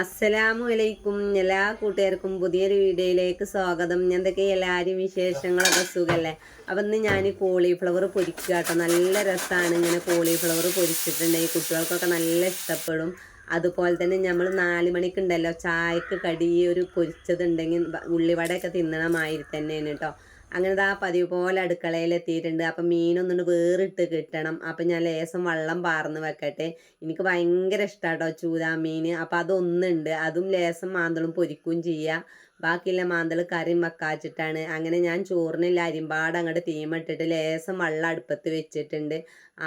അസ്സലാമു അലൈക്കും എല്ലാ കൂട്ടുകാർക്കും പുതിയൊരു വീഡിയോയിലേക്ക് സ്വാഗതം. എന്തൊക്കെ എല്ലാവരും വിശേഷങ്ങളൊക്കെ സുഖമല്ലേ അപ്പം ഇന്ന് ഞാൻ കോളിഫ്ലവർ പൊരിക്കുക കേട്ടോ. നല്ല രസമാണ് ഇങ്ങനെ കോളിഫ്ലവർ പൊരിച്ചിട്ടുണ്ടെങ്കിൽ കുട്ടികൾക്കൊക്കെ നല്ല ഇഷ്ടപ്പെടും. അതുപോലെ തന്നെ നമ്മൾ നാല് മണിക്കുണ്ടല്ലോ ചായക്ക് കടി ഒരു പൊരിച്ചതുണ്ടെങ്കിൽ ഉള്ളിവടയൊക്കെ തിന്നണമാതിരി തന്നെയാണ് കേട്ടോ. അങ്ങനെ ആ പതിവ് പോലെ അടുക്കളയിൽ എത്തിയിട്ടുണ്ട് അപ്പം മീനൊന്നുകൊണ്ട് വേറിട്ട് കിട്ടണം. അപ്പം ഞാൻ ലേസം വെള്ളം പാർന്ന് വെക്കട്ടെ. എനിക്ക് ഭയങ്കര ഇഷ്ടമാട്ടോ ചൂതാ മീൻ. അപ്പം അതൊന്നുണ്ട്. അതും ലേസം മാന്തളും പൊരിക്കുകയും ചെയ്യുക ബാക്കിയുള്ള മാന്തൾ കറിയും വെക്കാച്ചിട്ടാണ്. അങ്ങനെ ഞാൻ ചോറിനില്ല അരിമ്പാട് അങ്ങോട്ട് തീമിട്ടിട്ട് ലേശം വെള്ളം അടുപ്പത്ത് വെച്ചിട്ടുണ്ട്.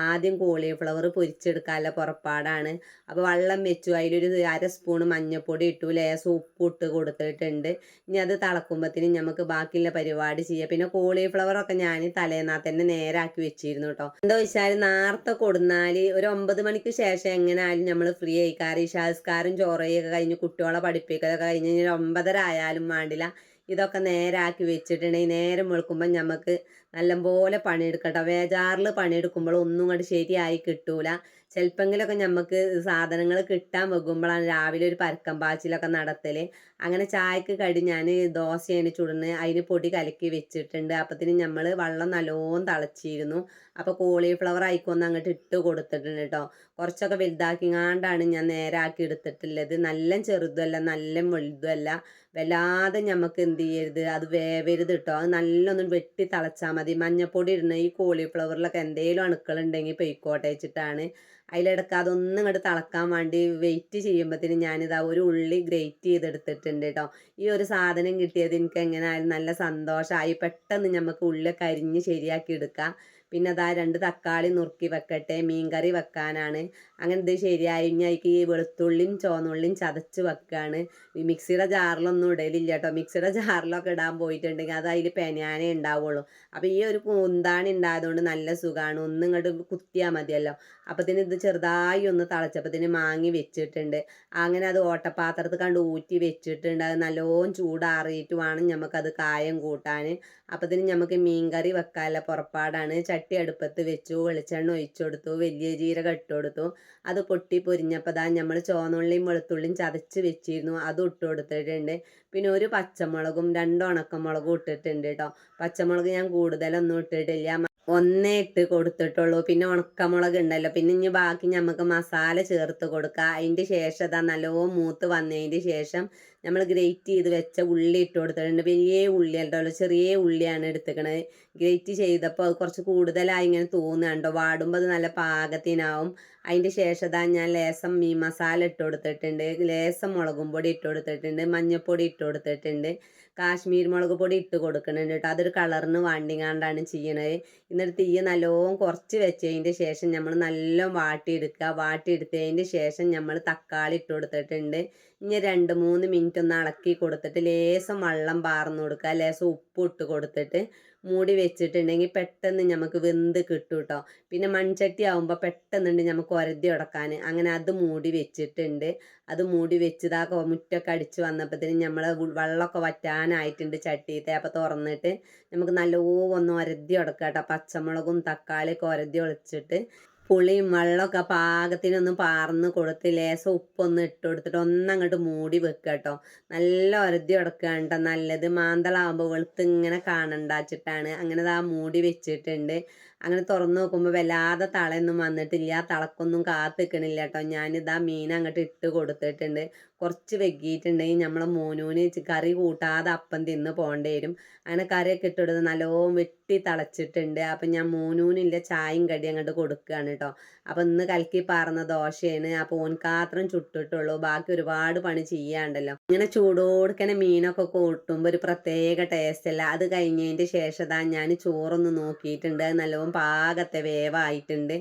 ആദ്യം കോളിഫ്ലവർ പൊരിച്ചെടുക്കാനുള്ള പുറപ്പാടാണ്. അപ്പോൾ വെള്ളം വെച്ചു. അതിലൊരു അര സ്പൂണ് മഞ്ഞൾപ്പൊടി ഇട്ടു. ലേശം ഉപ്പ് ഇട്ട് കൊടുത്തിട്ടുണ്ട്. ഇനി അത് തിളക്കുമ്പോഴത്തേനും നമുക്ക് ബാക്കിയുള്ള പരിപാടി ചെയ്യാം. പിന്നെ കോളിഫ്ലവറൊക്കെ ഞാൻ തലേന്നാ തന്നെ നേരാക്കി വെച്ചിരുന്നു കേട്ടോ എന്താ വെച്ചാൽ നേരത്തെ കൊടുന്നാൽ ഒരു ഒമ്പത് മണിക്ക് ശേഷം എങ്ങനെയായാലും നമ്മൾ ഫ്രീ ആയിക്കാറ് ഇഷാസ്കാരും ചോറയൊക്കെ കഴിഞ്ഞ് കുട്ടികളെ പഠിപ്പിക്കലൊക്കെ കഴിഞ്ഞ് കഴിഞ്ഞാൽ ഒമ്പതര ആയാലും വേണ്ടില്ല. ഇതൊക്കെ നേരാക്കി വെച്ചിട്ടുണ്ടെങ്കിൽ നേരം വെളുക്കുമ്പോൾ നമുക്ക് നല്ലപോലെ പണിയെടുക്കട്ടോ. വേജാറിൽ പണിയെടുക്കുമ്പോൾ ഒന്നും കൂടി ശരിയായി കിട്ടൂല. ചിലപ്പോഴെങ്കിലൊക്കെ നമുക്ക് സാധനങ്ങൾ കിട്ടാൻ വെക്കുമ്പോഴാണ് രാവിലെ ഒരു പരക്കം പാച്ചിലൊക്കെ നടത്തൽ അങ്ങനെ ചായക്ക് കടി ഞാൻ ദോശയാണ് ചുടുന്നത്. അതിന് പൊടി കലക്കി വെച്ചിട്ടുണ്ട്. അപ്പത്തിന് നമ്മൾ വെള്ളം നല്ലോണം തിളച്ചിരുന്നു. അപ്പോൾ കോളിഫ്ലവർ ആയിക്കൊന്ന് അങ്ങോട്ട് ഇട്ട് കൊടുത്തിട്ടുണ്ട് കേട്ടോ കുറച്ചൊക്കെ വലുതാക്കിങ്ങാണ്ടാണ് ഞാൻ നേരാക്കി എടുത്തിട്ടുള്ളത്. നല്ല ചെറുതുമല്ല നല്ല വലുതുമല്ല. വല്ലാതെ നമുക്ക് എന്ത് ചെയ്യരുത്. അത് വേവരുത് കേട്ടോ അത് നല്ലൊന്നും വെട്ടി തിളച്ചാൽ മതി. മഞ്ഞപ്പൊടി ഇടുന്ന ഈ കോളിഫ്ലവറിലൊക്കെ എന്തെങ്കിലും അണുക്കളുണ്ടെങ്കിൽ പൊയ്ക്കോട്ടെ വെച്ചിട്ടാണ്. അതിലിടക്ക് അതൊന്നും ഇങ്ങോട്ട് തിളക്കാൻ വേണ്ടി വെയിറ്റ് ചെയ്യുമ്പോഴത്തേനും ഞാനിതാ ഒരു ഉള്ളി ഗ്രേറ്റ് ചെയ്തെടുത്തിട്ടുണ്ട് കേട്ടോ ഈ ഒരു സാധനം കിട്ടിയത് എനിക്ക് എങ്ങനെ ആയാലും നല്ല സന്തോഷമായി പെട്ടെന്ന് നമുക്ക് ഉള്ളി അരിഞ്ഞ് ശരിയാക്കി എടുക്കാം. പിന്നെ അതാ രണ്ട് തക്കാളി നുറുക്കി വെക്കട്ടെ മീൻ കറി വെക്കാനാണ്. അങ്ങനെ ഇത് ശരിയായി. ഇനി ഈ വെളുത്തുള്ളിയും ചുവന്നുള്ളിയും ചതച്ച് വെക്കുകയാണ് മിക്സിയുടെ ജാറിലൊന്നും ഇടലില്ല കേട്ടോ. മിക്സിയുടെ ജാറിലൊക്കെ ഇടാൻ പോയിട്ടുണ്ടെങ്കിൽ അത് അതിൽ പെനാനേ ഉണ്ടാവുള്ളൂ. അപ്പോൾ ഈ ഒരു കുന്താണി ഉണ്ടായതുകൊണ്ട് നല്ല സുഖമാണ്. ഒന്നും ഇങ്ങോട്ട് കുത്തിയാൽ മതിയല്ലോ. അപ്പത്തിന് ഇത് ചെറുതായി ഒന്ന് തളച്ചപ്പത്തിന് മാങ്ങി വെച്ചിട്ടുണ്ട്. അങ്ങനെ അത് ഓട്ടപാത്രത്തിൽ കണ്ട് ഊറ്റി വെച്ചിട്ടുണ്ട്. അത് നല്ലോണം ചൂടാറിയിട്ട് വേണം നമുക്കത് കായം കൂട്ടാൻ. അപ്പത്തിന് നമുക്ക് മീൻകറി വെക്കാനുള്ള പുറപ്പാടാണ്. ചട്ടി അടുപ്പത്ത് വെച്ചു വെളിച്ചെണ്ണ ഒഴിച്ചു കൊടുത്തു വലിയ ജീരകം ഇട്ട് കൊടുത്തു. അത് പൊട്ടി പൊരിഞ്ഞപ്പോൾ ദാ നമ്മൾ ചുവന്നുള്ളിയും വെളുത്തുള്ളിയും ചതച്ച് വെച്ചിരുന്നു. അത് ഇട്ട് കൊടുത്തിട്ടുണ്ട്. പിന്നെ ഒരു പച്ചമുളകും രണ്ട് ഉണക്കമുളകും ഇട്ടിട്ടുണ്ട് കേട്ടോ പച്ചമുളക് ഞാൻ കൂടുതലൊന്നും ഇട്ടിട്ടില്ല. ഒന്നേ ഇട്ട് കൊടുത്തിട്ടുള്ളൂ. പിന്നെ ഉണക്കമുളക് ഉണ്ടല്ലോ പിന്നെ ഇനി ബാക്കി നമുക്ക് മസാല ചേർത്ത് കൊടുക്കുക അതിന്റെ ശേഷം ഇതാ നല്ലോ മൂത്ത് വന്നതിന്റെ ശേഷം നമ്മൾ ഗ്രേറ്റ് ചെയ്ത് വെച്ച ഉള്ളി ഇട്ട് കൊടുത്തിട്ടുണ്ട്. വലിയ ഉള്ളി ഉണ്ടല്ലോ ചെറിയ ഉള്ളിയാണ് എടുത്തേക്കണത്. ഗ്രേറ്റ് ചെയ്തപ്പോൾ അത് കുറച്ച് കൂടുതലായി ഇങ്ങനെ തോന്നുന്നുണ്ടോ വാടുമ്പോൾ അത് നല്ല പാകത്തിനാവും. അതിന്റെ ശേഷം ഞാൻ ലേസം മീൻ മസാല ഇട്ട് കൊടുത്തിട്ടുണ്ട്. ലേസം മുളകും പൊടി ഇട്ട് കൊടുത്തിട്ടുണ്ട്. മഞ്ഞൾപ്പൊടി ഇട്ട് കൊടുത്തിട്ടുണ്ട്. കാശ്മീർ മുളക് പൊടി ഇട്ട് കൊടുക്കുന്നുണ്ട് കേട്ടോ. അതൊരു കളറിന് വാണ്ടിങ്ങാണ്ടാണ് ചെയ്യണത്. എന്നിട്ട് തീയ്യ നല്ലോണം കുറച്ച് വെച്ചതിന്റെ ശേഷം നമ്മൾ നല്ലോണം വാട്ടിയെടുക്കുക. വാട്ടിയെടുത്തതിന്റെ ശേഷം നമ്മൾ തക്കാളി ഇട്ട് കൊടുത്തിട്ടുണ്ട്. ഇനി രണ്ട് മൂന്ന് മിനിറ്റ് ഒന്ന് ഇളക്കി കൊടുത്തിട്ട് ലേസം വെള്ളം പാർന്നു കൊടുക്കുക. ലേസം ഉപ്പ് ഇട്ട് കൊടുത്തിട്ട് മൂടി വെച്ചിട്ടുണ്ടെങ്കിൽ പെട്ടെന്ന് നമുക്ക് വെന്ത് കിട്ടും കേട്ടോ പിന്നെ മൺചട്ടി ആകുമ്പോൾ പെട്ടെന്നുണ്ട് നമുക്ക് ഒരതി ഉടക്കാൻ അങ്ങനെ അത് മൂടി വെച്ചിട്ടുണ്ട്. അത് മൂടി വെച്ചതാ മുറ്റൊക്കെ അടിച്ച് വന്നപ്പോഴത്തേനും നമ്മൾ വെള്ളമൊക്കെ വറ്റാനായിട്ടുണ്ട് ചട്ടിയത്തെ. അപ്പോൾ തുറന്നിട്ട് നമുക്ക് നല്ലോ ഒന്ന് ഒരതി ഉടക്കാം കേട്ടോ പച്ചമുളകും തക്കാളിയൊക്കെ ഒരതി ഒളിച്ചിട്ട് പുളിയും വെള്ളമൊക്കെ പാകത്തിനൊന്ന് പാർന്ന് കൊടുത്ത് ലേസം ഉപ്പൊന്ന് ഇട്ട് കൊടുത്തിട്ട് ഒന്നങ്ങോട്ട് മൂടി വെക്കുക കേട്ടോ. നല്ല ഒരതി ഉടക്കുകയാണ് കേട്ടോ. നല്ലത് മാന്തളാകുമ്പോൾ വെളുത്ത് ഇങ്ങനെ കാണണ്ടാച്ചിട്ടാണ്. അങ്ങനെ ആ മൂടി വെച്ചിട്ടുണ്ട്. അങ്ങനെ തുറന്നു നോക്കുമ്പോൾ വല്ലാതെ തളയൊന്നും വന്നിട്ടില്ല. തളക്കൊന്നും കാത്തിക്കണില്ല കേട്ടോ. ഞാനിതാ മീൻ അങ്ങോട്ട് ഇട്ട് കൊടുത്തിട്ടുണ്ട്. കുറച്ച് വെക്കിയിട്ടുണ്ടെങ്കിൽ നമ്മളെ മോനൂന് കറി കൂട്ടാതെ അപ്പം തിന്ന് പോകേണ്ടി വരും. അങ്ങനെ കറിയൊക്കെ ഇട്ടിടുന്നത് നല്ലോണം വെട്ടി തിളച്ചിട്ടുണ്ട്. അപ്പം ഞാൻ മോനൂനില്ല ചായയും കടി അങ്ങോട്ട് കൊടുക്കുകയാണ് കേട്ടോ. അപ്പം ഇന്ന് കലക്കി പാർന്ന ദോശയാണ്. അപ്പോൾ ഓൻക്കാത്രം ചുട്ടിട്ടുള്ളൂ. ബാക്കി ഒരുപാട് പണി ചെയ്യാണ്ടല്ലോ. ഇങ്ങനെ ചൂടോടുക്കനെ മീനൊക്കെ കൂട്ടുമ്പോൾ ഒരു പ്രത്യേക ടേസ്റ്റ് അല്ല. അത് കഴിഞ്ഞതിന്റെ ശേഷം ഞാൻ ചോറൊന്ന് നോക്കിയിട്ടുണ്ട്. അത് നല്ലോണം പാകത്തെ വേവായിട്ടുണ്ട്.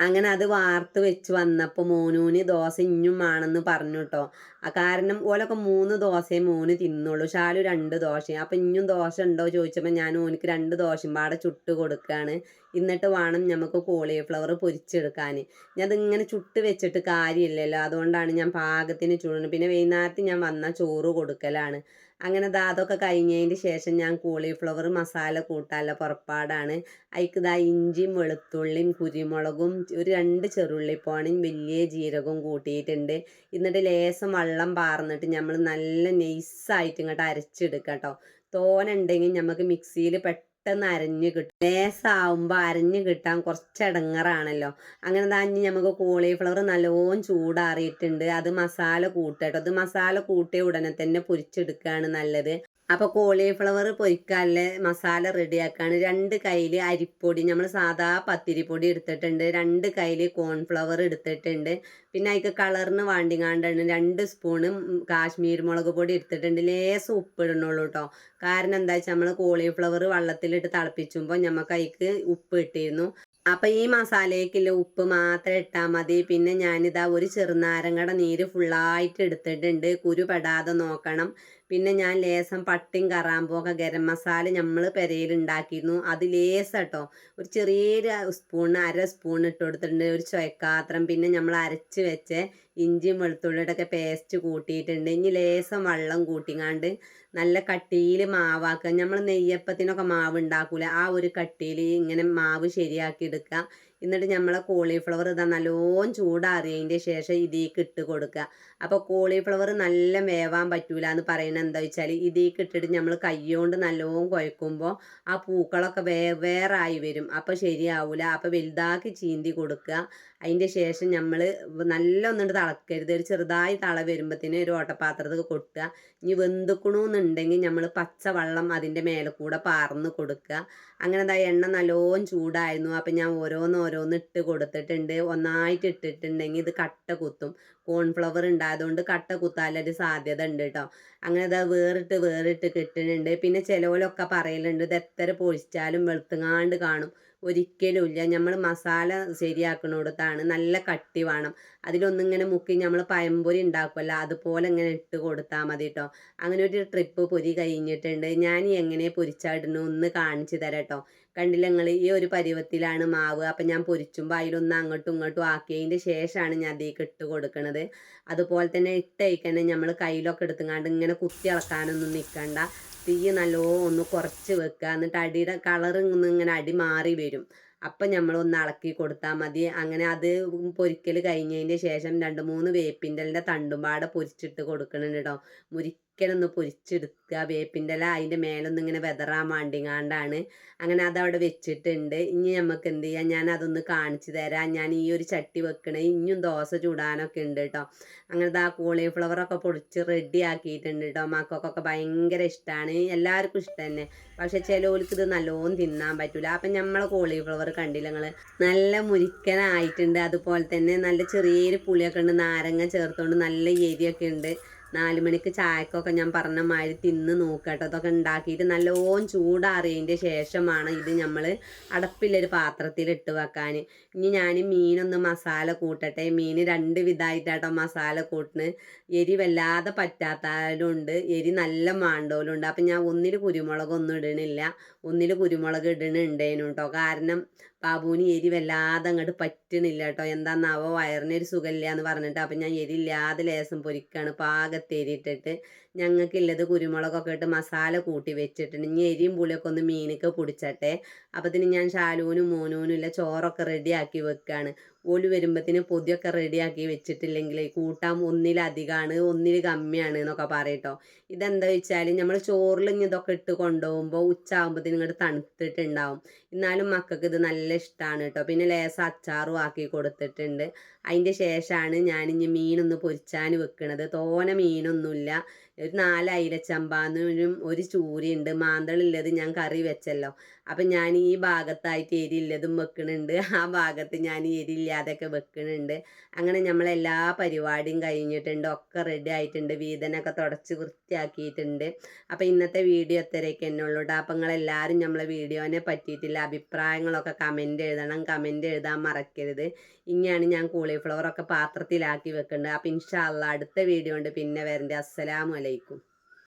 അങ്ങനെ അത് വാർത്ത് വെച്ച് വന്നപ്പോൾ മോനൂന് ദോശ ഇഞ്ഞും ആണെന്ന് പറഞ്ഞു കേട്ടോ ആ കാരണം ഓലൊക്കെ മൂന്ന് ദോശയെ മോന് തിന്നുള്ളൂ. ഷാലു രണ്ട് ദോശയും. അപ്പം ഇഞ്ഞും ദോശ ഉണ്ടോ ചോദിച്ചപ്പോൾ ഞാൻ ഓനിക്ക് രണ്ട് ദോശയും പാടെ ചുട്ട് കൊടുക്കുകയാണ് എന്നിട്ട് വേണം നമുക്ക് കോളിഫ്ലവർ പൊരിച്ചെടുക്കാൻ ഞാൻ അതിങ്ങനെ ചുട്ട് വെച്ചിട്ട് കാര്യമില്ലല്ലോ. അതുകൊണ്ടാണ് ഞാൻ പാകത്തിന് ചൂടുന്നത് പിന്നെ വൈകുന്നേരത്ത് ഞാൻ വന്ന ചോറ് കൊടുക്കലാണ്. അങ്ങനെ അതൊക്കെ കഴിഞ്ഞതിന് ശേഷം ഞാൻ കോളിഫ്ലവർ മസാല കൂട്ടാനുള്ള പുറപ്പാടാണ്. അതിക്ക് ദാ ഇഞ്ചിയും വെളുത്തുള്ളിയും കുരുമുളകും ഒരു രണ്ട് ചെറുള്ളിപ്പോണയും വലിയ ജീരകവും കൂട്ടിയിട്ടുണ്ട്. എന്നിട്ട് ലേസം വെള്ളം പാർന്നിട്ട് നമ്മൾ നല്ല നൈസായിട്ട് ഇങ്ങോട്ട് അരച്ചെടുക്കാം കേട്ടോ തോനുണ്ടെങ്കിൽ നമുക്ക് മിക്സിയിൽ പെട്ടെന്ന് അരഞ്ഞ് കിട്ടും. ലേസാവുമ്പോൾ അരഞ്ഞു കിട്ടാൻ കുറച്ച് ഇടങ്ങറാണല്ലോ അങ്ങനെ തന്നെ നമുക്ക് കോളിഫ്ലവർ നല്ലോണം ചൂടാറിയിട്ടുണ്ട്. അത് മസാല കൂട്ടട്ടോ. അത് മസാല കൂട്ടിയ ഉടനെ തന്നെ പൊരിച്ചെടുക്കുകയാണ് നല്ലത്. അപ്പോൾ കോളിഫ്ലവർ പൊരിക്കാനുള്ള മസാല റെഡിയാക്കാണ് രണ്ട് കയ്യിൽ അരിപ്പൊടി നമ്മൾ സാധാ പത്തിരിപ്പൊടി എടുത്തിട്ടുണ്ട്. രണ്ട് കയ്യിൽ കോൺഫ്ലവർ എടുത്തിട്ടുണ്ട്. പിന്നെ അതിക്ക് കളറിന് വാണ്ടിങ്ങാണ്ടാണ് രണ്ട് സ്പൂണ് കാശ്മീർ മുളക് പൊടി എടുത്തിട്ടുണ്ട്. ലേസം ഉപ്പ് ഇടണുള്ളൂ കേട്ടോ കാരണം എന്താ വെച്ചാൽ നമ്മൾ കോളിഫ്ലവർ വെള്ളത്തിലിട്ട് തിളപ്പിച്ചുമ്പോൾ നമുക്ക് അതിക്ക് ഉപ്പ് ഇട്ടിരുന്നു അപ്പം ഈ മസാലയ്ക്കുള്ള ഉപ്പ് മാത്രം ഇട്ടാൽ മതി. പിന്നെ ഞാനിതാ ഒരു ചെറുനാരങ്ങയുടെ നീര് ഫുള്ളായിട്ട് എടുത്തിട്ടുണ്ട്. കുരു പെടാതെ നോക്കണം. പിന്നെ ഞാൻ ലേസം പട്ടിയും കറാമ്പും ഗരം മസാല നമ്മൾ പെരയിൽ ഉണ്ടാക്കിയിരുന്നു അത് ലേസം കേട്ടോ ഒരു ചെറിയൊരു സ്പൂൺ അര സ്പൂൺ ഇട്ട് കൊടുത്തിട്ടുണ്ട്. ഒരു ചുയക്കാത്രം. പിന്നെ നമ്മൾ അരച്ച് വെച്ച് ഇഞ്ചിയും വെളുത്തുള്ളിയുടെയൊക്കെ പേസ്റ്റ് കൂട്ടിയിട്ടുണ്ട്. ഇനി ലേസം വെള്ളം കൂട്ടിങ്ങാണ്ട് നല്ല കട്ടിയിൽ മാവാക്കുക നമ്മൾ നെയ്യപ്പത്തിനൊക്കെ മാവ് ഉണ്ടാക്കൂല ആ ഒരു കട്ടിയിൽ ഇങ്ങനെ മാവ് ശരിയാക്കി എടുക്കുക എന്നിട്ട് നമ്മളെ കോളിഫ്ലവർ ഇതാ നല്ലോണം ചൂടാറിയതിന്റെ ശേഷം ഇതിലേക്ക് ഇട്ട് കൊടുക്കുക അപ്പോൾ കോളിഫ്ലവർ നല്ല വേവാൻ പറ്റൂല എന്ന് പറയുന്നത് എന്താ വെച്ചാൽ ഇതിലേക്ക് ഇട്ടിട്ട് നമ്മൾ കൈകൊണ്ട് നല്ലോണം കുഴക്കുമ്പോൾ ആ പൂക്കളൊക്കെ വേ വേറായി വരും. അപ്പോൾ ശരിയാവില്ല അപ്പോൾ വലുതാക്കി ചീന്തി കൊടുക്കുക അതിന്റെ ശേഷം നമ്മൾ നല്ല ഒന്നുകൊണ്ട് തിളക്കരുത്. ഒരു ചെറുതായി തള വരുമ്പോഴത്തേന് ഒരു ഓട്ടപാത്രത്തിൽ കൊട്ടുക. ഇനി വെന്തുക്കണമെന്നുണ്ടെങ്കിൽ നമ്മൾ പച്ചവെള്ളം അതിന്റെ മേലെ കൂടെ പാർന്ന് കൊടുക്കുക. അങ്ങനെ എന്താ എണ്ണ നല്ലോണം ചൂടായിരുന്നു. അപ്പം ഞാൻ ഓരോന്ന് ഓരോന്ന് ഇട്ട് കൊടുത്തിട്ടുണ്ട്. ഒന്നായിട്ട് ഇട്ടിട്ടുണ്ടെങ്കിൽ ഇത് കട്ട കുത്തും. കോൺഫ്ലവർ ഉണ്ടായതുകൊണ്ട് കട്ട കുത്താനൊരു സാധ്യത ഉണ്ട് കേട്ടോ. അങ്ങനെ അത് വേറിട്ട് വേറിട്ട് കിട്ടുന്നുണ്ട്. പിന്നെ ചിലവരൊക്കെ പറയലുണ്ട് ഇത് എത്ര പൊഴിച്ചാലും വെളുത്തുങ്ങാണ്ട് കാണും. ഒരിക്കലും ഇല്ല നമ്മൾ മസാല ശരിയാക്കണോടത്താണ് നല്ല കട്ടി വേണം. അതിലൊന്നിങ്ങനെ മുക്കി നമ്മൾ പയമ്പൊരി ഉണ്ടാക്കുമല്ലോ അതുപോലെ ഇങ്ങനെ ഇട്ട് കൊടുത്താൽ മതി കേട്ടോ അങ്ങനെ ഒരു ട്രിപ്പ് പൊരി കഴിഞ്ഞിട്ടുണ്ട്. ഞാൻ എങ്ങനെ പൊരിച്ചാടുന്നു ഒന്ന് കാണിച്ചു തരാം കേട്ടോ കണ്ടില്ല നിങ്ങൾ ഈ ഒരു പരുവത്തിലാണ് മാവ്. അപ്പം ഞാൻ പൊരിച്ചുമ്പോൾ അതിലൊന്ന് അങ്ങോട്ടും ഇങ്ങോട്ടും ആക്കിയതിന്റെ ശേഷമാണ് ഞാൻ അതിലേക്ക് ഇട്ട് കൊടുക്കുന്നത് അതുപോലെ തന്നെ ഇട്ടയക്കന്നെ നമ്മൾ കയ്യിലൊക്കെ എടുത്തുങ്ങാണ്ട് ഇങ്ങനെ കുത്തി ഇളക്കാനൊന്നും നിൽക്കണ്ട തീ നല്ലോ ഒന്ന് കുറച്ച് വെക്കുക എന്നിട്ട് അടിയുടെ കളർ ഇങ്ങനെ അടി മാറി വരും. അപ്പം നമ്മൾ ഒന്ന് ഇളക്കി കൊടുത്താൽ മതി. അങ്ങനെ അത് പൊരിക്കൽ കഴിഞ്ഞതിന്റെ ശേഷം രണ്ട് മൂന്ന് വേപ്പിന്റെ തണ്ടുംപാടെ പൊരിച്ചിട്ട് കൊടുക്കണം കേട്ടോ മുരി ചിക്കനൊന്ന് പൊരിച്ചെടുക്കുക. വേപ്പിന്റെ ഇല അതിന്റെ മേലൊന്നും ഇങ്ങനെ വെതറാൻ വേണ്ടിങ്ങാണ്ടാണ്. അങ്ങനെ അതവിടെ വെച്ചിട്ടുണ്ട്. ഇനി നമുക്ക് എന്ത് ചെയ്യാം? ഞാൻ അതൊന്ന് കാണിച്ചു തരാം. ഞാൻ ഈ ഒരു ചട്ടി വെക്കണേ ഇനിയും ദോശ ചൂടാനൊക്കെ ഉണ്ട് കേട്ടോ അങ്ങനത്തെ ആ കോളിഫ്ലവറൊക്കെ പൊടിച്ച് റെഡി ആക്കിയിട്ടുണ്ട് കേട്ടോ മക്കൾക്കൊക്കെ ഭയങ്കര ഇഷ്ടമാണ് എല്ലാവർക്കും ഇഷ്ടം തന്നെ. പക്ഷെ ചിലവർക്ക് ഇത് നല്ലോണം തിന്നാൻ പറ്റില്ല അപ്പം നമ്മളെ കോളിഫ്ലവർ കണ്ടില്ല നിങ്ങൾ നല്ല മുരിക്കനായിട്ടുണ്ട്. അതുപോലെ തന്നെ നല്ല ചെറിയൊരു പുളിയൊക്കെ ഉണ്ട്. നാരങ്ങ ചേർത്തുകൊണ്ട് നല്ല എരിയൊക്കെ ഉണ്ട്. നാല് മണിക്ക് ചായക്കൊക്കെ ഞാൻ പറഞ്ഞ മാതിരി തിന്ന് നോക്കട്ടോ അതൊക്കെ ഉണ്ടാക്കിയിട്ട് നല്ലോണം ചൂടാറിയതിന്റെ ശേഷമാണ് ഇത് നമ്മൾ അടപ്പിലൊരു പാത്രത്തിൽ ഇട്ട് വെക്കാൻ ഇനി ഞാൻ മീനൊന്ന് മസാല കൂട്ടട്ടെ. മീൻ രണ്ട് വിധമായിട്ടാട്ടോ മസാല കൂട്ടിന് എരി വല്ലാതെ പറ്റാത്തവരും എരി നല്ല മാണ്ടോലുണ്ട്. അപ്പം ഞാൻ ഒന്നിൽ കുരുമുളകൊന്നും ഇടണില്ല. ഒന്നിൽ കുരുമുളക് ഇടണുണ്ടേനു കേട്ടോ കാരണം ബാബുവിന് എരി വല്ലാതെ അങ്ങോട്ട് പറ്റണില്ല കേട്ടോ എന്താന്നാവോ വയറിനൊരു സുഖമില്ല എന്ന് പറഞ്ഞിട്ട്. അപ്പം ഞാൻ എരില്ലാതെ ലേസം പൊരിക്കാണ്. പാകത്ത് ഞങ്ങൾക്കുള്ളത് കുരുമുളകൊക്കെ ഇട്ട് മസാല കൂട്ടി വെച്ചിട്ടുണ്ട് ഇനി എരിയും പുളിയൊക്കെ ഒന്ന് മീനൊക്കെ പൊടിച്ചട്ടെ. അപ്പത്തിന് ഞാൻ ശാലുവിനും മോനൂനും ഇല്ല ചോറൊക്കെ റെഡിയാക്കി വെക്കുകയാണ് ഓൽ വരുമ്പത്തിന് പൊതിയൊക്കെ റെഡിയാക്കി വെച്ചിട്ടില്ലെങ്കിൽ കൂട്ടാൻ ഒന്നിലധികമാണ് ഒന്നിൽ കമ്മിയാണ് എന്നൊക്കെ പറയട്ടോ. ഇതെന്താ വെച്ചാൽ നമ്മൾ ചോറിൽ ഇതൊക്കെ ഇട്ട് കൊണ്ടുപോകുമ്പോൾ ഉച്ചയാകുമ്പോഴത്തേനും ഇങ്ങോട്ട് തണുത്തിട്ടുണ്ടാവും. എന്നാലും മക്കൾക്ക് ഇത് നല്ല ഇഷ്ടമാണ് കേട്ടോ പിന്നെ ലേസ അച്ചാറും ആക്കി കൊടുത്തിട്ടുണ്ട്. അതിന്റെ ശേഷമാണ് ഞാനിഞ്ഞ് മീനൊന്ന് പൊരിച്ചാൻ വെക്കണത്. തോന മീനൊന്നുമില്ല ഒരു നാല് അയിലച്ചമ്പാന്നും ഒരു ചൂരിയുണ്ട്. മാന്തളുള്ളത് ഞാൻ കറി വെച്ചല്ലോ. അപ്പം ഞാൻ ഈ ഭാഗത്തായിട്ട് എരില്ലതും വെക്കുന്നുണ്ട് ആ ഭാഗത്ത് ഞാൻ എരില്ലാതൊക്കെ വെക്കുന്നുണ്ട് അങ്ങനെ നമ്മളെല്ലാ പരിപാടിയും കഴിഞ്ഞിട്ടുണ്ട്. ഒക്കെ റെഡി ആയിട്ടുണ്ട്. വീതനൊക്കെ തുടച്ച് വൃത്തിയാക്കിയിട്ടുണ്ട്. അപ്പം ഇന്നത്തെ വീഡിയോ എത്രയൊക്കെ എന്നെ ഉള്ളൂ കേട്ടോ അപ്പം നിങ്ങളെല്ലാവരും നമ്മളെ വീഡിയോനെ പറ്റിയിട്ടില്ല അഭിപ്രായങ്ങളൊക്കെ കമന്റ് എഴുതണം. കമന്റ് എഴുതാൻ മറക്കരുത്. ഇനിയാണ് ഞാൻ കോളിഫ്ലവറൊക്കെ പാത്രത്തിലാക്കി വെക്കേണ്ടത്. അപ്പം ഇൻഷാല്ല അടുത്ത വീഡിയോ ഉണ്ട്. പിന്നെ വരണ്ടേ. അസ്സലാമലൈക്കും